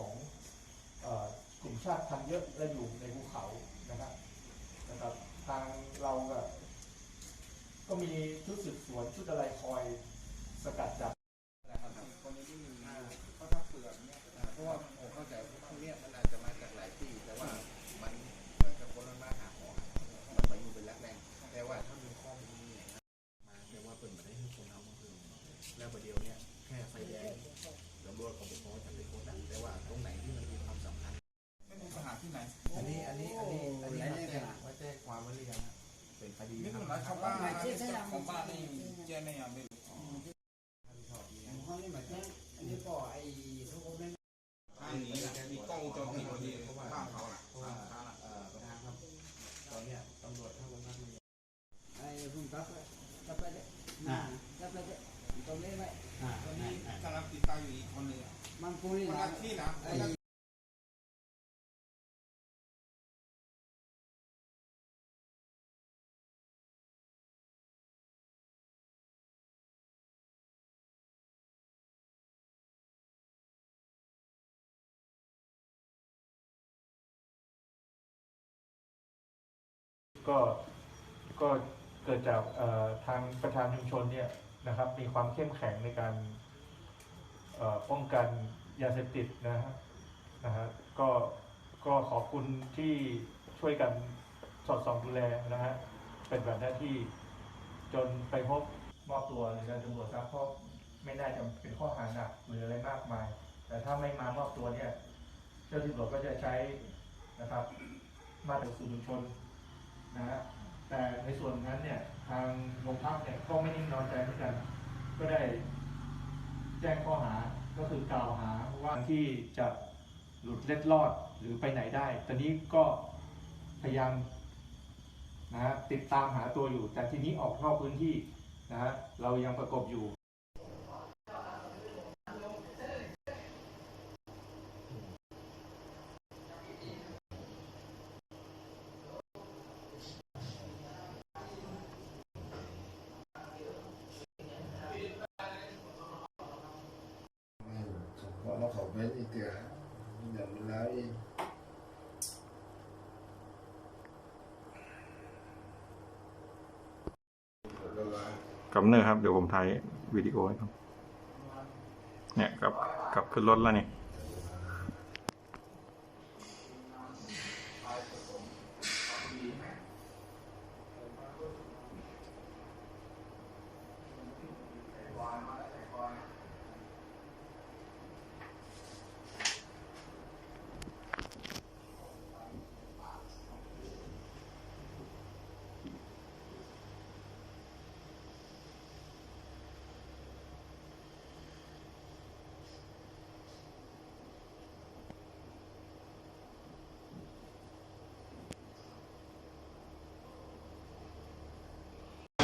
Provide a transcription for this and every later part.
ของกลุ่มชาติพันธุ์เยอะและอยู่ในภูเขานะครับนะครับ ทางเราก็มีชุดสืบสวนชุดอะไรคอย ได้ยังไม่ห้องนี้มาแจ้งอันนี้ก็ไอ้ทุกคนนั่นทางนี้นะมีกล้องวงจรปิดพอดีบ้าเขาน่ะเพราะว่าเอ่อประธานครับตอนเนี้ยตำรวจทั้งโรงพักมีไอ้พุ่งตับตับไปเลยนะตับไปเลยตรงนี้ไหมตอนนี้กำลังติดตามอยู่อีกคนหนึ่งมันกูคนนี่นะละที่นะไอ้ ก็ก็เกิดจากทางประธานชุมชนเนี่ยนะครับ มีความเข้มแข็งในการป้องกันยาเสพติดนะฮะนะฮะก็ก็ขอบคุณที่ช่วยกันสอดส่องดูแลนะฮะเป็นแบบหน้าที่จนไปพบมอบตัวในการตำรวจครับเพราะไม่น่าจะเป็นข้อหาหนักหรืออะไรมากมาย แต่ถ้าไม่มามอบตัวเนี่ยเจ้าที่ตำรวจก็จะใช้นะครับ มาตรการสื่อมชน นะฮะแต่ในส่วนนั้นเนี่ยทางโรงพักเนี่ยก็ไม่นิ่งนอนใจเหมือนกัน ก็ได้แจ้งข้อหาก็คือกล่าวหาว่าที่จะหลุดเล็ดลอดหรือไปไหนได้ ตอนนี้ก็พยายามนะฮะติดตามหาตัวอยู่ แต่ทีนี้ออกนอกพื้นที่นะฮะเรายังประกบอยู่ เพราะเราขาเป็นอีกเดียวอย่างนแล้วอีกกำเนิดครับ เดี๋ยวผมถ่ายวิดีโอให้ครับ เนี่ยกับกับขึ้นรถแล้วนี่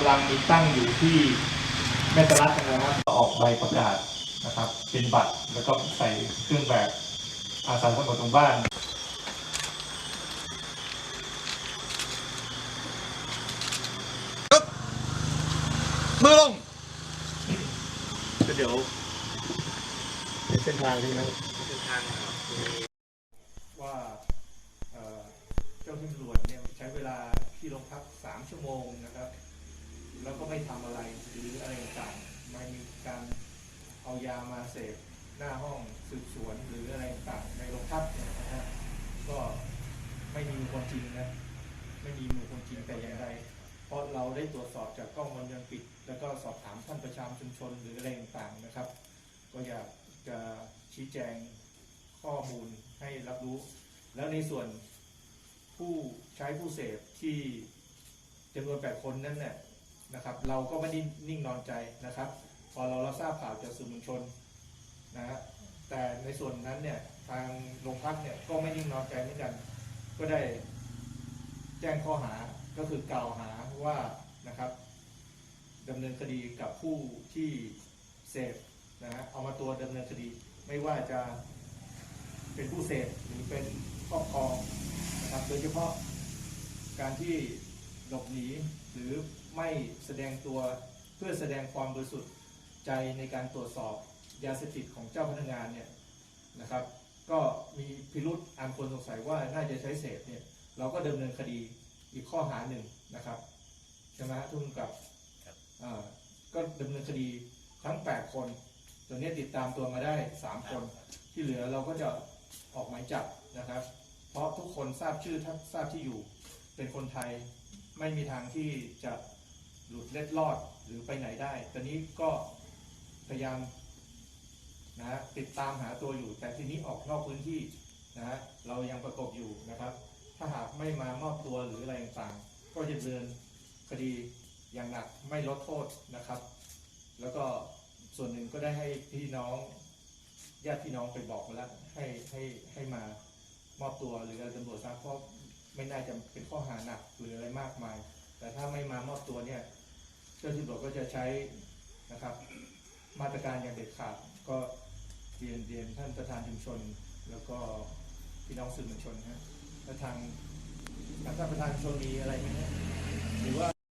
ำลังมีตั้งอยู่ที่แม่ตะลัดนะครับออกใบประกาศนะครับเป็นบัตรแล้วก็ใส่เครื่องแบบอาสาสมัครตรงบ้านมือลงก็เดี๋ยวเป็นเส้นทางที่นะเป็นทางมีว่าเอ่อเจ้าที่ตำรวจเนี่ยใช้เวลาที่โรงพักสามชั่วโมงนะครับ แล้วก็ไม่ทำอะไรหรืออะไรต่างๆไม่มีการเอายามาเสพหน้าห้องสืบสวนหรืออะไรต่างในโรงพักเนี่ยนะฮะก็ไม่มีมูลความจริงนะไม่มีมูลความจริงแต่อย่างใดเพราะเราได้ตรวจสอบจากกล้องวงจรปิด แล้วก็สอบถามท่านประชาชุมชนหรืออะไรต่างๆนะครับ ก็อยากจะชี้แจงข้อมูลให้รับรู้ แล้วในส่วนผู้ใช้ผู้เสพที่จำนวนแปดคนนั้นเนี่ย นะครับ เราก็ไม่ได้นิ่งนอนใจนะครับ พอเรารับทราบข่าวจากสื่อมวลชนนะฮะแต่ในส่วนนั้นเนี่ยทางโรงพักเนี่ยก็ไม่นิ่งนอนใจเหมือนกัน ก็ได้แจ้งข้อหาก็คือกล่าวหาว่านะครับดำเนินคดีกับผู้ที่เสพนะฮะเอามาตัวดำเนินคดี ไม่ว่าจะเป็นผู้เสพหรือเป็นครอบครองนะครับโดยเฉพาะการที่หลบหนีหรือ ไม่แสดงตัวเพื่อแสดงความบริสุทธิ์ใจในการตรวจสอบยาเสพติดของเจ้าพนักงานเนี่ยนะครับ ก็มีพิรุษอันควรสงสัยว่าน่าจะใช้เสพเนี่ยเราก็ดำเนินคดีอีกข้อหาหนึ่งนะครับใช่ไหมฮะทุ่มกับอ่าก็ดำเนินคดีทั้ง 8 คนตอนนี้ติดตามตัวมาได้ 3 คน ที่เหลือเราก็จะออกหมายจับนะครับ เพราะทุกคนทราบชื่อทราบที่อยู่เป็นคนไทยไม่มีทางที่จะ หลุดเล็ดลอดหรือไปไหนได้ ตอนนี้ก็พยายามนะฮะติดตามหาตัวอยู่ แต่ทีนี้ออกนอกพื้นที่นะฮะเรายังประกบอยู่นะครับ ถ้าหากไม่มามอบตัวหรืออะไรต่างๆก็จะดำเนินคดีอย่างหนักไม่ลดโทษนะครับ แล้วก็ส่วนหนึ่งก็ได้ให้พี่น้องญาติพี่น้องไปบอกมาแล้วให้ให้ให้มามอบตัวหรืออะไรตำรวจทราบเพราะไม่น่าจะเป็นข้อหาหนักหรืออะไรมากมาย แต่ถ้าไม่มามอบตัวเนี่ย จ้าที่ตำรวจก็จะใช้นะครับ มาตรการอย่างเด็ดขาดก็เรียนเรียนท่านประธานชุมชน แล้วก็พี่น้องสื่อมวลชนนะแล้วทางทางท่านประธานชนมีอะไรไหมฮะหรือว่า